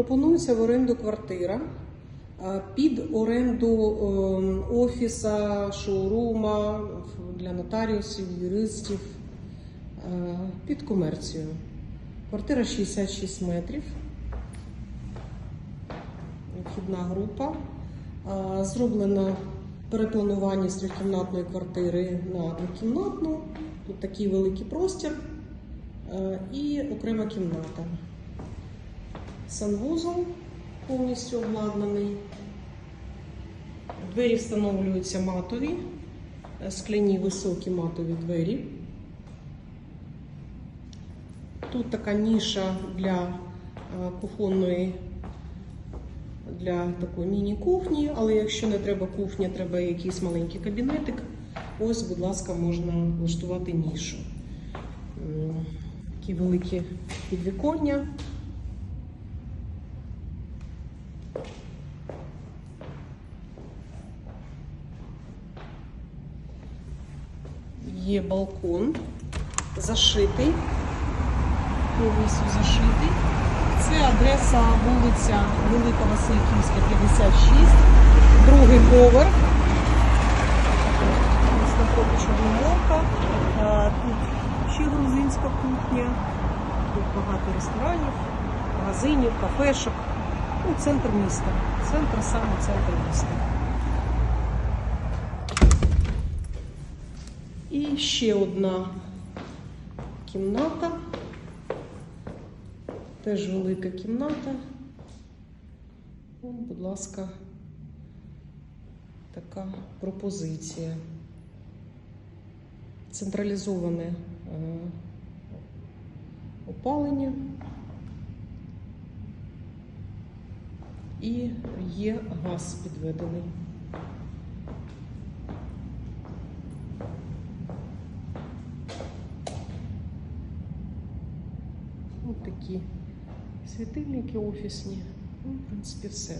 Пропонується в оренду квартира е, під оренду ем, офіса, шоурума для нотаріусів, юристів, е, під комерцію. Квартира 66 метрів. Вхідна група. Е, Зроблено перепланування з трьохкімнатної квартири на двокімнатну. Тут такий великий простір і окрема кімната. Санвузол повністю обладнаний. Двері встановлюються матові, е, скляні високі матові двері. Тут така ніша для е, кухонної, для такої міні-кухні, але якщо не треба кухня, треба якийсь маленький кабінетик. Ось, будь ласка, можна влаштувати нішу. Такі великі підвіконня. Є балкон зашитий, повністю зашитий. Це адреса вулиця Велика Васильківська, 56, другий поверх. Тут ще грузинська кухня. Тут багато ресторанів, магазинів, кафешок. Ну, центр міста. Центр саме центр міста. І ще одна кімната. Теж велика кімната. Ну, будь ласка, така пропозиція. Централізоване е, опалення. І є газ підведений. Ось такі світильники офісні. Ну, в принципі, все.